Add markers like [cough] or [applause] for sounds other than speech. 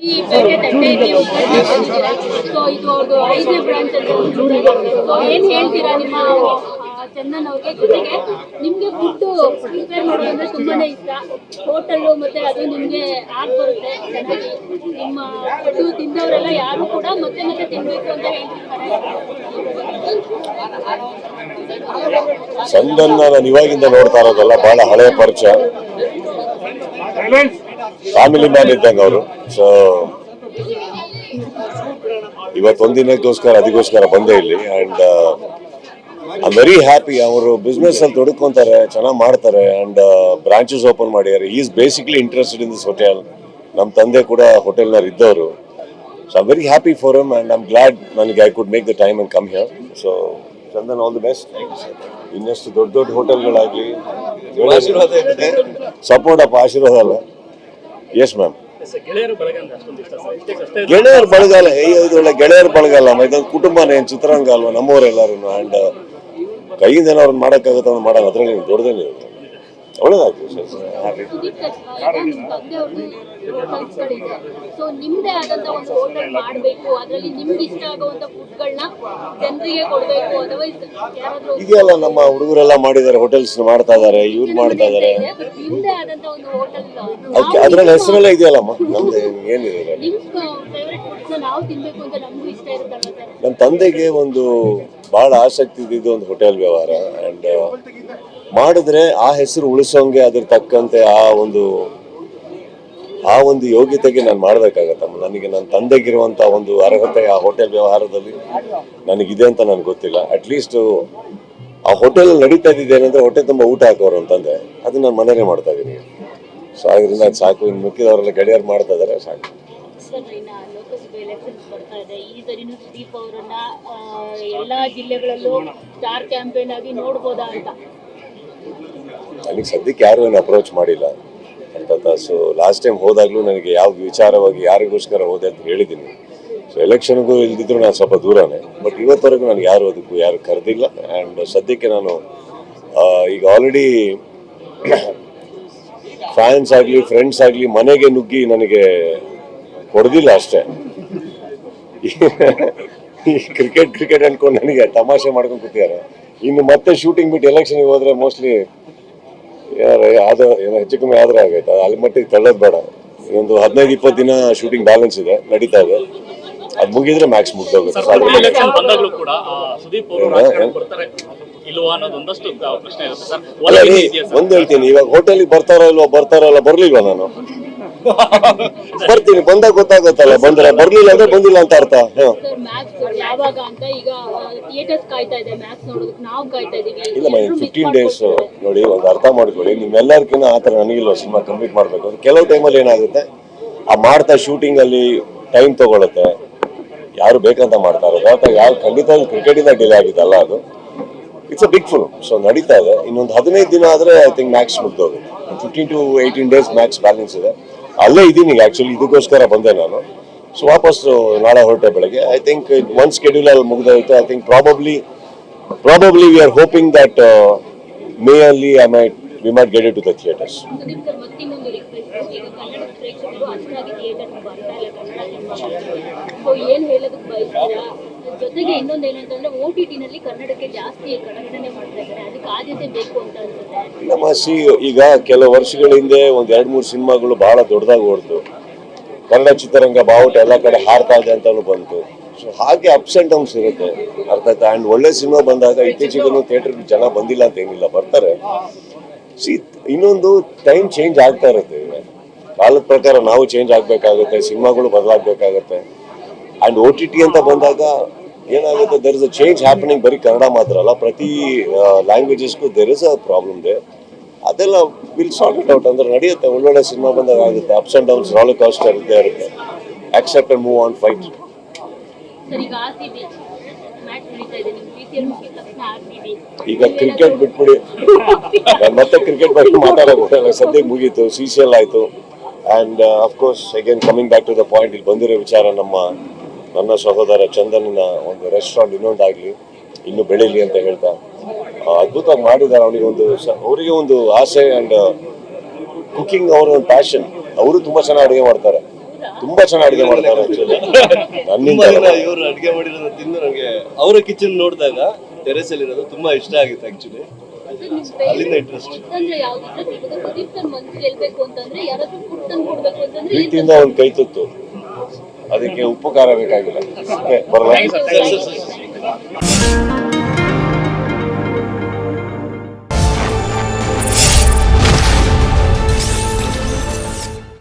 ಈ ಪೇಟೆ ತಟ್ಟೆಯಲ್ಲಿ ಸೊ ಇದು ಅವ್ರದ್ದು ಐದನೇ ಬ್ರಾಂಚ್ ಅಂತ ಸೊ ಏನ್ ಹೇಳ್ತೀರಾ ನಿಮ್ಮ ಚಂದನ್ ಅವ್ರಿಗೆ? ಜೊತೆಗೆ ನಿಮ್ಗೆ ಫುಡ್ ಪ್ರಿಪೇರ್ ಮಾಡೋದಂದ್ರೆ ತುಂಬಾನೇ ಇಷ್ಟ. ಹೋಟೆಲ್ ಮತ್ತೆ ಅದು ನಿಮ್ಗೆ ಆಗ್ ಬರುತ್ತೆ ಚೆನ್ನಾಗಿ. ನಿಮ್ಮ ಫುಡ್ ತಿಂದವರೆಲ್ಲ ಯಾರು ಕೂಡ ಮತ್ತೆ ಮತ್ತೆ ತಿನ್ಬೇಕು ಅಂತ ಹೇಳ್ತಿರ್ತಾರೆ. ಚಂದನ್ನ ನಾನು ಇವಾಗಿಂದ ನೋಡ್ತಾ ಇರೋದಲ್ಲ ಬಹಳ ಹಳೆಯ ಪರಿಚಯ. ಫ್ಯಾಮಿಲಿ ಮ್ಯಾನ್ ಇದ್ದಂಗೆ ಅವರು. ಸೊ ಇವತ್ತೊಂದಿನಕ್ಕೋಸ್ಕರ ಅದಕ್ಕೋಸ್ಕರ ಬಂದೆ ಇಲ್ಲಿ. ಅಂಡ್ ಐ ವೆರಿ ಹ್ಯಾಪಿ ಅವರು ಬಿಸ್ನೆಸ್ ಅಲ್ಲಿ ತೊಡಕೊಂತಾರೆ ಚೆನ್ನಾಗಿ ಮಾಡ್ತಾರೆ. ಅಂಡ್ ಬ್ರಾಂಚಸ್ ಓಪನ್ ಮಾಡಿದ್ದಾರೆ. Is basically interested in this hotel ನಮ್ಮ ತಂದೆ ಕೂಡ ಹೋಟೆಲ್ನವ್ರು ಇದ್ದವರು. So I very happy for them and I'm glad ನನಗೆ I could make the time and come here so Chandan all the best ಇನ್ನಷ್ಟು ದೊಡ್ಡ ದೊಡ್ಡ ಹೋಟೆಲ್ಗಳಾಗಲಿ ಸಪೋರ್ಟ್ ಅಪ್ಪ ಆಶೀರ್ವಾದ ಅಲ್ಲ. ಎಸ್ ಮ್ಯಾಮ್ ಗೆಳೆಯರ ಬಳಗ ಅಂದ್ರೆ ಅಷ್ಟೊಂದು ಇಷ್ಟ ಸರ್ ಇಷ್ಟೇ ಅಷ್ಟೇ ಗೆಳೆಯರ ಬಳಗಲ್ಲ ಅಯ್ಯೋ ಇದು ಒಳ್ಳೆ ಗೆಳೆಯರ ಬಳಗಲ್ಲ ಇದೊಂದು ಕುಟುಂಬನೇ ಏನ್ ಚಿತ್ರಾಂಗ ಅಲ್ವಾ ನಮ್ಮವರೆಲ್ಲರೂ ಅಂಡ್ ಕೈಯಿಂದ ಏನಾದ್ರು ಮಾಡೋಕ್ಕಾಗುತ್ತೆ ಅವ್ನು ಮಾಡೋಣ ಅದ್ರಲ್ಲಿ ದೊಡ್ಡದೇನೆ ಒಳ್ಳೇದಾಗ್ತದೆ ಸುದೀಪ್ ಸರ್, ಹಾಗೆ. ಸೊ ನಿಮ್ದೇ ಆದಂತ ಒಂದು ಹೋಟೆಲ್ ಮಾಡಬೇಕು. ಅದರಲ್ಲಿ ನಿಮ್ಗೆ ಇಷ್ಟ ಆಗುವಂತ ಫುಡ್ಗಳನ್ನ ಜನರಿಗೆ ಕೊಡಬೇಕು. ಅದರ್ವೈಸ್ ಯಾರಾದ್ರೂ ಇದೆಯಲ್ಲ ನಮ್ಮ ಹುಡುಗರೆಲ್ಲ ಮಾಡಿದ್ದಾರೆ ಹೋಟೆಲ್ಸ್ ಮಾಡ್ತಾ ಇದಾರೆ ಇವ್ರು ಮಾಡ್ತಾ ಇದಾರೆ ಇದೆ, ನಿಮ್ದೇ ಆದಂತ ಒಂದು ಹೋಟೆಲ್ ಅದಕ್ಕೆ ಅದ್ರಲ್ಲಿ ಹೆಸರೆಲ್ಲ ಇದೆಯಲ್ಲಮ್ಮ ನಮ್ದು ಏನಿದೆ? ನಿಮ್ ಫೇವ್ರೆಟ್ ಫುಡ್ಸ್ ನಾವು ತಿನ್ಬೇಕು ಅಂತ ನಮಗೂ ಇಷ್ಟ ಇರುತ್ತಲ್ವ ಸರ್? ನನ್ನ ತಂದೆಗೆ ಒಂದು ಬಹಳ ಆಸಕ್ತಿ ಇದ್ದಿದ್ದು ಒಂದು ಹೋಟೆಲ್ ವ್ಯವಹಾರ. ಅಂಡ್ ಮಾಡಿದ್ರೆ ಆ ಹೆಸರು ಉಳಿಸೋಂಗೆ ಅದ್ರ ತಕ್ಕಂತೆ ಆ ಒಂದು ಆ ಒಂದು ಯೋಗ್ಯತೆಗೆ ನಾನು ಮಾಡ್ಬೇಕಾಗತ್ತಮ್ಮ ನನಗೆ ನನ್ನ ತಂದೆಗಿರುವಂತ ಒಂದು ಅರ್ಹತೆ ಆ ಹೋಟೆಲ್ ವ್ಯವಹಾರದಲ್ಲಿ ನನಗಿದೆ ಅಂತ ನನಗೆ ಗೊತ್ತಿಲ್ಲ. ಅಟ್ಲೀಸ್ಟ್ ಆ ಹೋಟೆಲ್ ನಡೀತಾ ಇದ್ದಿದ್ದೇನೆಂದ್ರೆ ಹೊಟ್ಟೆ ತುಂಬ ಊಟ ಹಾಕೋರು ಅಂತಂದೆ ಅದು ನಾನು ಮನೇಲೆ ಮಾಡ್ತಾ ಇದ್ದೀನಿ. ಸೊ ಅದರಿಂದ ಅದು ಸಾಕು. ಇನ್ನು ಮುಖ್ಯದವರೆಲ್ಲ ಗೆಳೆಯರು ಮಾಡ್ತಾ ಇದಾರೆ ಸಾಕು. ಎಲ್ಲಾ ಜಿಲ್ಲೆಗಳಲ್ಲೂ ಸ್ಟಾರ್ ಕ್ಯಾಂಪೇನ್ ಆಗಿ ನೋಡ್ಬೋದಾ ಅಂತ. ನನಗೆ ಸದ್ಯಕ್ಕೆ ಯಾರು ಏನು ಅಪ್ರೋಚ್ ಮಾಡಿಲ್ಲ. ಅಂತ ಸೊ ಲಾಸ್ಟ್ ಟೈಮ್ ಹೋದಾಗಲೂ ನನಗೆ ಯಾವ ವಿಚಾರವಾಗಿ ಯಾರಿಗೋಸ್ಕರ ಹೋದೆ ಅಂತ ಹೇಳಿದ್ದೀನಿ. ಸೊ ಎಲೆಕ್ಷನ್ಗೂ ಇಲ್ದಿದ್ರು ನಾನು ಸ್ವಲ್ಪ ದೂರನೇ. ಬಟ್ ಇವತ್ತವರೆಗೂ ನನಗೆ ಯಾರು ಅದಕ್ಕೂ ಯಾರು ಕರೆದಿಲ್ಲ. ಆ್ಯಂಡ್ ಸದ್ಯಕ್ಕೆ ನಾನು ಈಗ ಆಲ್ರೆಡಿ ಫ್ಯಾನ್ಸ್ ಆಗಲಿ ಫ್ರೆಂಡ್ಸ್ ಆಗಲಿ ಮನೆಗೆ ನುಗ್ಗಿ ನನಗೆ ಹೊಡೆದಿಲ್ಲ ಅಷ್ಟೇ. ಈ ಕ್ರಿಕೆಟ್ ಕ್ರಿಕೆಟ್ ಅನ್ಕೊಂಡು ನನಗೆ ತಮಾಷೆ ಮಾಡ್ಕೊಂಡು ಕೂತಿದ್ದಾರೆ. ಇನ್ನು ಮತ್ತೆ ಶೂಟಿಂಗ್ ಬಿಟ್ಟು ಎಲೆಕ್ಷನ್ಗೆ ಹೋದ್ರೆ ಮೋಸ್ಟ್ಲಿ ಯಾವ್ದೋ ಏನೋ ಹೆಚ್ಚು ಕಮ್ಮಿ ಆದ್ರೆ ಆಗೈತೆ. ಅಲ್ಲಿ ಮಟ್ಟಿಗೆ ತಳ್ಳೋದು ಬೇಡ. ಒಂದು ಹದಿನೈದು ಇಪ್ಪತ್ತು ದಿನ ಶೂಟಿಂಗ್ ಬ್ಯಾಲೆನ್ಸ್ ಇದೆ ನಡೀತಾ ಇದೆ. ಅದು ಮುಗಿದ್ರೆ ಮ್ಯಾಕ್ಸ್ ಮುಗ್ದೋಗುತ್ತೆ. ಒಂದ್ ಹೇಳ್ತೀನಿ ಇವಾಗ ಹೋಟೆಲ್ಗೆ ಬರ್ತಾರೋ ಇಲ್ವಾ ಬರ್ತಾರೋ ಇಲ್ಲ ಬರ್ಲಿಲ್ವಾ ನಾನು? [laughs] ಬರ್ತೀನಿ ಬಂದಾಗ ಗೊತ್ತಾಗುತ್ತಲ್ಲ ಬಂದ್ರೆ ಬರ್ಲಿಲ್ಲ ಅಂದ್ರೆ ಬಂದಿಲ್ಲ ಅಂತ ಅರ್ಥ. ಯಾವಾಗ ಅಂತ ಈಗ ಥಿಯೇಟರ್ಸ್ ಕಾಯ್ತಾ ಇದೆ ಮ್ಯಾಕ್ಸ್ ನೋಡೋದಕ್ಕೆ ನಾವು ಕಾಯ್ತಾ ಇದೀವಿ. ಇಲ್ಲ ಮೈ ಫಿಫ್ಟೀನ್ ಡೇಸ್ ನೋಡಿ ಒಂದು ಅರ್ಥ ಮಾಡ್ಕೊಳ್ಳಿ. ನಿಮ್ಮೆಲ್ಲರಿಗಿನ್ನ ಆ ಥರ ನನಗಿಲ್ಲ ಸಿನಿಮಾ ಕಂಪ್ಲೀಟ್ ಮಾಡಬೇಕು ಕೆಲವು ಟೈಮಲ್ಲಿ ಏನಾಗುತ್ತೆ ಆ ಮಾಡ್ತಾ ಶೂಟಿಂಗ್ ಅಲ್ಲಿ ಟೈಮ್ ತಗೊಳುತ್ತೆ. ಯಾರು ಬೇಕಂತ ಮಾಡ್ತಾ ಇರೋದು. ಅಥವಾ ಯಾವ ಖಂಡಿತ ಕ್ರಿಕೆಟಿಂದ ಡಿಲೇ ಆಗಿದ್ದಲ್ಲ ಅದು. It's a big full so ನಡೀತಾ ಇದೆ. ಇನ್ನೊಂದು ಹದಿನೈದು ದಿನ ಆದರೆ I think max ಮುಗ್ದೋಗುತ್ತೆ. Fifteen to eighteen days max balance ಇದೆ. ಅಲ್ಲೇ ಇದ್ದೀನಿ ಆ್ಯಕ್ಚುಲಿ ಇದಕ್ಕೋಸ್ಕರ ಬಂದೆ ನಾನು. ಸೊ ವಾಪಸ್ ನಾಳೆ ಹೊರಟೆ ಬೆಳಗ್ಗೆ. ಐ ಥಿಂಕ್ ಒನ್ ಸ್ಕೆಡ್ಯೂಲ್ ಅಲ್ಲಿ ಮುಗಿದೋಯ್ತು. I think probably probably we are hoping that May ಅಲ್ಲಿ I I might, we might get it to the ಜೊತೆಗೆ ಇನ್ನೊಂದು ಏನು ಅಂತಂದ್ರೆ ಓ ಟಿ ಟಿನಲ್ಲಿ ಕನ್ನಡಕ್ಕೆ ಜಾಸ್ತಿ ಕನ್ನಡನೆ ಮಾಡ್ತಾ ಇದ್ದಾರೆ. ಅದಕ್ಕೆ ಆದ್ಯತೆ ಬೇಕು ಅಂತ ಅನ್ಸುತ್ತೆ. ನಮ್ಮ ಸಿ ಈಗ ಕೆಲವು ವರ್ಷಗಳ ಹಿಂದೆ ಒಂದ್ ಎರಡ್, ಮೂರು ಸಿನಿಮಾಗಳು ಬಹಳ ದೊಡ್ಡದಾಗಿ ಓಡ್ತು. ಕನ್ನಡ ಚಿತ್ರರಂಗ ಬಾವುಟ ಎಲ್ಲ ಕಡೆ ಹಾರ್ತಾ ಇದೆ ಅಂತಾನು ಬಂತು. ಸೊ ಹಾಗೆ ಅಪ್ಸ್ ಅಂಡ್ ಡೌನ್ಸ್ ಇರುತ್ತೆ. ಅರ್ಥ ಆಯ್ತಾ? ಅಂಡ್ ಒಳ್ಳೆ ಸಿನಿಮಾ ಬಂದಾಗ ಇತ್ತೀಚೆಗೂ ಥಿಯೇಟರ್ ಜನ ಬಂದಿಲ್ಲ ಅಂತ ಏನಿಲ್ಲ, ಬರ್ತಾರೆ. ಸಿ ಇನ್ನೊಂದು ಟೈಮ್ ಚೇಂಜ್ ಆಗ್ತಾ ಇರುತ್ತೆ. ಕಾಲದ ಪ್ರಕಾರ ನಾವು ಚೇಂಜ್ ಆಗ್ಬೇಕಾಗುತ್ತೆ, ಸಿನಿಮಾಗಳು ಬದಲಾಗಬೇಕಾಗತ್ತೆ. ಅಂಡ್ ಓ ಟಿ ಟಿ ಅಂತ ಬಂದಾಗ ಏನಾಗುತ್ತೆ there is a change happening ಬರೀ ಕನ್ನಡ ಮಾತ್ರ ಅಲ್ಲ ಪ್ರತಿ ಲ್ಯಾಂಗ್ವೇಜಸ್ಗೂ there is a problem they ಅದೆಲ್ಲ ವಿಲ್ ಸಾರ್ಟ್ ಇಟ್ ಔಟ್ ಅಂದ್ರೆ ನಡೆಯುತ್ತೆ. ಒಳ್ಳೊಳ್ಳೆ ಸಿನಿಮಾ ಬಂದಾಗ ಆಗುತ್ತೆ. Ups and downs roller coaster ಇದ್ದೇ ಇರುತ್ತೆ. Accept and move on fight ಈಗ ಇದೆ. ಕ್ರಿಕೆಟ್ ಬಿಟ್ಬಿಡಿ. ನಾನು ಮತ್ತೆ ಕ್ರಿಕೆಟ್ ಬಗ್ಗೆ ಮಾತಾಡೋಲ್ಲ ಸದ್ಯಕ್ಕೆ ಮುಗೀತು. ಸಿ ಸಿ ಎಲ್ ಆಯಿತು. And of course again coming back to the point ಇಲ್ಲಿ ಬಂದಿರೋ ವಿಚಾರ ನಮ್ಮ ನನ್ನ ಸಹೋದರ ಚಂದನಿನ ಒಂದು ರೆಸ್ಟೋರೆಂಟ್ ಇನ್ನೊಂದಾಗಲಿ ಇನ್ನು ಬೆಳೀಲಿ ಅಂತ ಹೇಳ್ತಾ ಆ, ಅದ್ಭುತವಾಗಿ ಮಾಡಿದ್ದಾರೆ ಅವನಿಗೆ ಒಂದು ಅವರಿಗೆ ಒಂದು ಆಸೆ ಅಂಡ್ ಕುಕಿಂಗ್ ಅವರ ಒಂದು ಪ್ಯಾಷನ್ ಅವರು ತುಂಬ ಚೆನ್ನಾಗಿ ಅಡುಗೆ ಮಾಡ್ತಾರೆ. ತುಂಬಾ ಚೆನ್ನಾಗಿ ಅಡುಗೆ ಮಾಡ್ತಾರೆ. ನನ್ನಿಂದ ಇವರು ಅಡುಗೆ ಮಾಡಿರೋದು ತಿಂದು ನನಗೆ ಅವರ ಕಿಚನ್ ನೋಡಿದಾಗ ಟೆರೆಸ್ ಅಲ್ಲಿ ಇರೋದು ತುಂಬಾ ಇಷ್ಟ ಆಗಿತ್ತು ಆಕ್ಚುಲಿ ಅಲ್ಲಿಂದ ಇಂಟ್ರೆಸ್ಟ್ ಪ್ರೀತಿಯಿಂದ ಒಂದು ಕೈ ತುತ್ತು. ಅದಕ್ಕೆ ಉಪ್ಪು ಖಾರ ಬೇಕಾಗಿಲ್ಲ ಬರಲ್ಲ